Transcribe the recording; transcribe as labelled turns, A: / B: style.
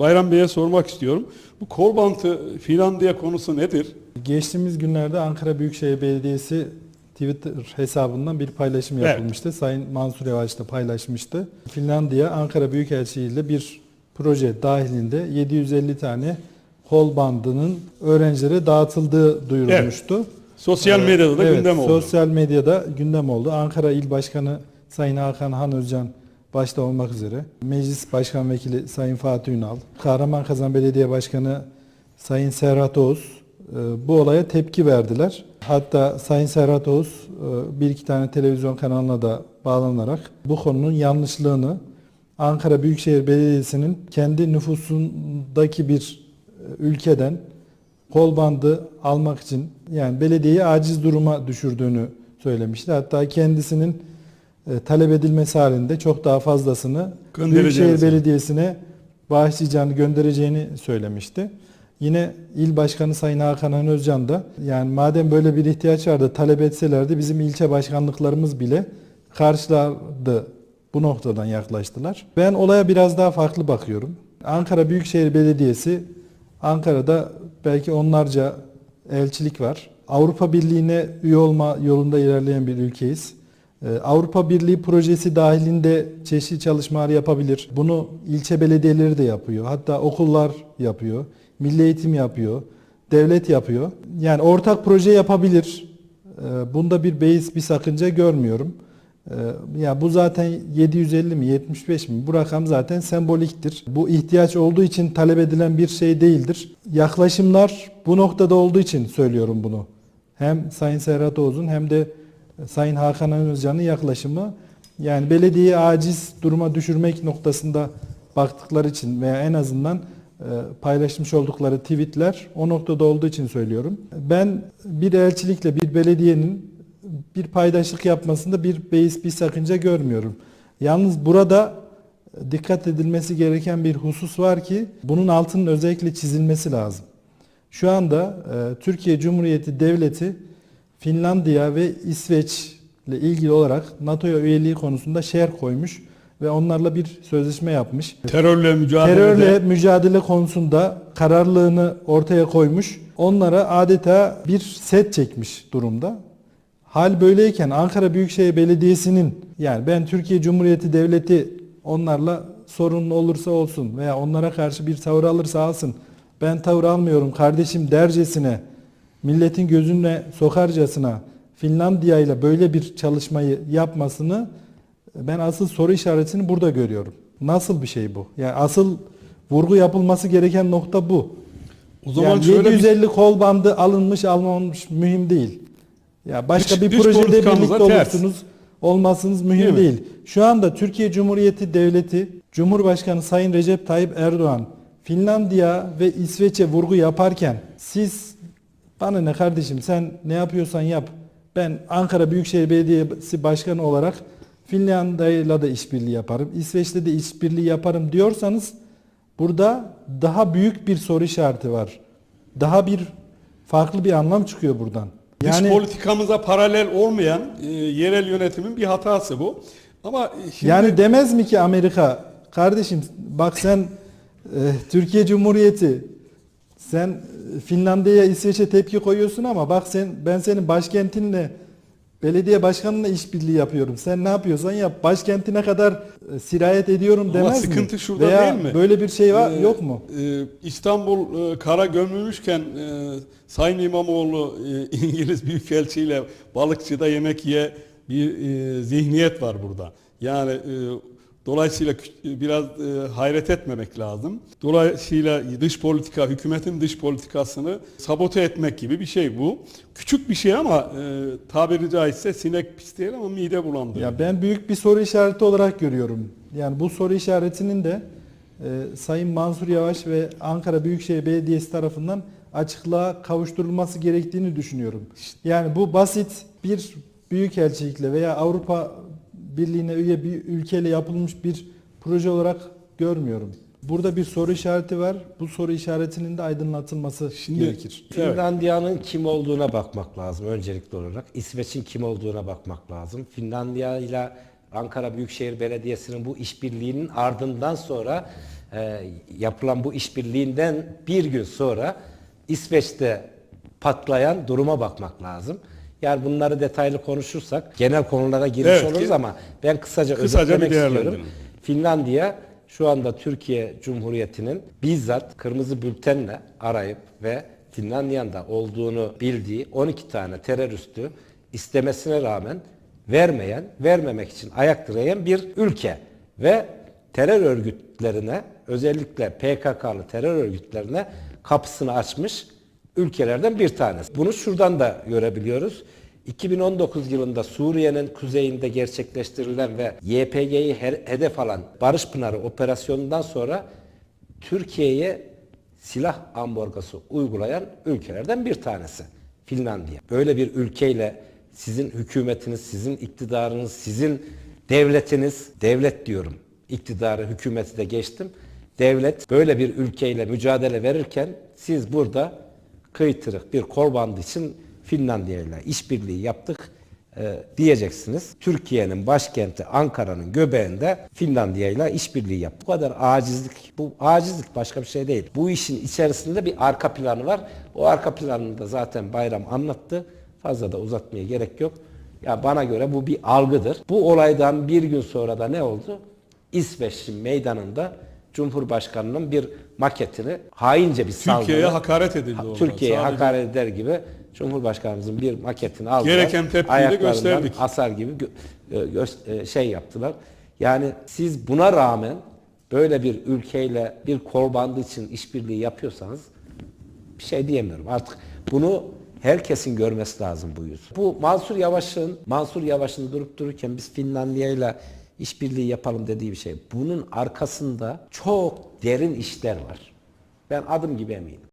A: Bayram Bey'e sormak istiyorum. Bu kol bantı Finlandiya konusu nedir?
B: Geçtiğimiz günlerde Ankara Büyükşehir Belediyesi Twitter hesabından bir paylaşım
A: Evet.
B: yapılmıştı. Sayın Mansur Yavaş da paylaşmıştı. Finlandiya Ankara Büyükelçiliği ile bir proje dahilinde 750 tane kol bandının öğrencilere dağıtıldığı duyurulmuştu.
A: Sosyal
B: Ee,
A: medyada da
B: evet,
A: gündem oldu.
B: Sosyal medyada gündem oldu. Ankara İl Başkanı Sayın Hakan Han Özcan başta olmak üzere. Meclis Başkan Vekili Sayın Fatih Ünal, Kahramanmaraş Belediye Başkanı Sayın Serhat Oğuz e, bu olaya tepki verdiler. Hatta Sayın Serhat Oğuz e, bir iki tane televizyon kanalına da bağlanarak bu konunun yanlışlığını Ankara Büyükşehir Belediyesi'nin kendi nüfusundaki bir e, ülkeden kol bandı almak için yani belediyeyi aciz duruma düşürdüğünü söylemişti. Hatta kendisinin e, talep edilmesi halinde çok daha fazlasını Büyükşehir. Belediyesi'ne bağışlayacağını, göndereceğini söylemişti. Yine il başkanı Sayın Hakan Han Özcan da yani madem böyle bir ihtiyaç vardı talep etselerdi bizim ilçe başkanlıklarımız bile karşılardı bu noktadan yaklaştılar. Ben olaya biraz daha farklı bakıyorum. Ankara Büyükşehir Belediyesi Ankara'da belki onlarca elçilik var. Avrupa Birliği'ne üye olma yolunda ilerleyen bir ülkeyiz. Ee, Avrupa Birliği projesi dahilinde çeşitli çalışmalar yapabilir. Bunu ilçe belediyeleri de yapıyor. Hatta okullar yapıyor. Milli eğitim yapıyor. Devlet yapıyor. Yani ortak proje yapabilir. Ee, Bunda bir beis, bir sakınca görmüyorum. Ee, Ya bu zaten 750 mi 75 mi bu rakam zaten semboliktir. Bu ihtiyaç olduğu için talep edilen bir şey değildir. Yaklaşımlar bu noktada olduğu için söylüyorum bunu. Hem Sayın Serhat Oğuz'un hem de Sayın Hakan Özcan'ın yaklaşımı yani belediyeyi aciz duruma düşürmek noktasında baktıkları için veya en azından e, paylaşmış oldukları tweetler o noktada olduğu için söylüyorum. Ben bir elçilikle bir belediyenin bir paydaşlık yapmasında bir beis bir sakınca görmüyorum. Yalnız burada dikkat edilmesi gereken bir husus var ki bunun altının özellikle çizilmesi lazım. Şu anda e, Türkiye Cumhuriyeti Devleti Finlandiya ve İsveç ile ilgili olarak NATO'ya üyeliği konusunda şer koymuş ve onlarla bir sözleşme yapmış.
A: Terörle mücadelede
B: Terörle mücadele konusunda kararlılığını ortaya koymuş. Onlara adeta bir set çekmiş durumda. Hal böyleyken Ankara Büyükşehir Belediyesi'nin yani ben Türkiye Cumhuriyeti Devleti onlarla sorunlu olursa olsun veya onlara karşı bir tavır alırsa alsın. Ben tavır almıyorum kardeşim dercesine milletin gözüne sokarcasına Finlandiya ile böyle bir çalışmayı yapmasını ben asıl soru işaretini burada görüyorum. Nasıl bir şey bu? Yani asıl vurgu yapılması gereken nokta bu.
A: o zaman
B: yani
A: şöyle bir
B: 750 kol bandı alınmış alınmamış mühim değil. Ya başka
A: Dış-
B: bir projede birlikte olursunuz olmasınız mühim
A: Değil mi?
B: değil. Şu anda Türkiye Cumhuriyeti Devleti Cumhurbaşkanı Sayın Recep Tayyip Erdoğan Finlandiya ve İsveç'e vurgu yaparken siz bana ne kardeşim sen ne yapıyorsan yap. Ben Ankara Büyükşehir Belediyesi Başkanı olarak Finlandiya'yla da işbirliği yaparım. İsveç'te de işbirliği yaparım diyorsanız burada daha büyük bir soru işareti var. Daha bir farklı bir anlam çıkıyor buradan.
A: dış politikamıza paralel olmayan e, yerel yönetimin bir hatası bu. Ama şimdi
B: Yani demez mi ki Amerika kardeşim bak sen e, Türkiye Cumhuriyeti sen Finlandiya'ya İsveç'e tepki koyuyorsun ama bak sen ben senin başkentinle belediye başkanınla işbirliği yapıyorum. Sen ne yapıyorsan yap. Başkentine kadar e, sirayet ediyorum
A: Ama
B: demez mi?
A: sıkıntı şurada
B: Veya
A: değil mi?
B: böyle bir şey var
A: Ee,
B: yok mu?
A: e, İstanbul e, kara gömülmüşken e, Sayın İmamoğlu e, İngiliz Büyükelçi ile balıkçıda yemek ye bir e, zihniyet var burada. Yani e, dolayısıyla biraz e, hayret etmemek lazım. Dolayısıyla dış politika, hükümetin dış politikasını sabote etmek gibi bir şey bu. Küçük bir şey ama e, tabiri caizse sinek pis değil ama mide bulandırıyor.
B: Ya ben büyük bir soru işareti olarak görüyorum. Yani bu soru işaretinin de e, Sayın Mansur Yavaş ve Ankara Büyükşehir Belediyesi tarafından açıklığa kavuşturulması gerektiğini düşünüyorum. Yani bu basit bir büyükelçilikle veya Avrupa Birliği'ne üye bir ülkeyle yapılmış bir proje olarak görmüyorum. Burada bir soru işareti var. Bu soru işaretinin de aydınlatılması
A: Şimdi-
B: gerekir.
A: Evet.
C: Finlandiya'nın kim olduğuna bakmak lazım öncelikli olarak. İsveç'in kim olduğuna bakmak lazım. Finlandiya ile Ankara Büyükşehir Belediyesi'nin bu işbirliğinin ardından sonra e, yapılan bu işbirliğinden bir gün sonra İsveç'te patlayan duruma bakmak lazım. Yani bunları detaylı konuşursak genel konulara giriş
A: Evet,
C: oluruz ama ben kısaca,
A: Kısaca
C: özetlemek istiyorum. Finlandiya şu anda Türkiye Cumhuriyeti'nin bizzat kırmızı bültenle arayıp ve Finlandiya'da olduğunu bildiği 12 tane teröristü istemesine rağmen vermeyen, vermemek için ayak direyen bir ülke ve terör örgütlerine özellikle PKK'lı terör örgütlerine kapısını açmış ülkelerden bir tanesi. Bunu şuradan da görebiliyoruz. 2019 yılında Suriye'nin kuzeyinde gerçekleştirilen ve YPG'yi he- hedef alan Barış Pınarı operasyonundan sonra Türkiye'ye silah ambargosu uygulayan ülkelerden bir tanesi Finlandiya. Böyle bir ülkeyle sizin hükümetiniz, sizin iktidarınız, sizin devletiniz, devlet diyorum, iktidarı, hükümeti de geçtim. Devlet böyle bir ülkeyle mücadele verirken siz burada kıytırık bir kol bandı için Finlandiya ile işbirliği yaptık e, diyeceksiniz. Türkiye'nin başkenti Ankara'nın göbeğinde Finlandiya ile işbirliği yaptık. Bu kadar acizlik, bu acizlik başka bir şey değil. Bu işin içerisinde bir arka planı var. O arka planını da zaten Bayram anlattı. Fazla da uzatmaya gerek yok. Ya bana göre bu bir algıdır. Bu olaydan bir gün sonra da ne oldu? İsveç'in meydanında Cumhurbaşkanı'nın bir maketini haince bir
A: Türkiye'ye
C: saldırı-
A: hakaret edildi orada.
C: Türkiye'ye hakaret eder gibi Cumhurbaşkanımızın bir maketini aldılar.
A: Gereken tepkiyi de gösterdik.
C: Asar gibi gö- e, e, şey yaptılar. Yani siz buna rağmen böyle bir ülkeyle bir kol bandı için işbirliği yapıyorsanız bir şey diyemiyorum. Artık bunu herkesin görmesi lazım bu yüzü. Bu Mansur Yavaş'ın Mansur Yavaş'ın durup dururken biz Finlandiya ile işbirliği yapalım dediği bir şey. Bunun arkasında çok derin işler var. Ben adım gibi eminim.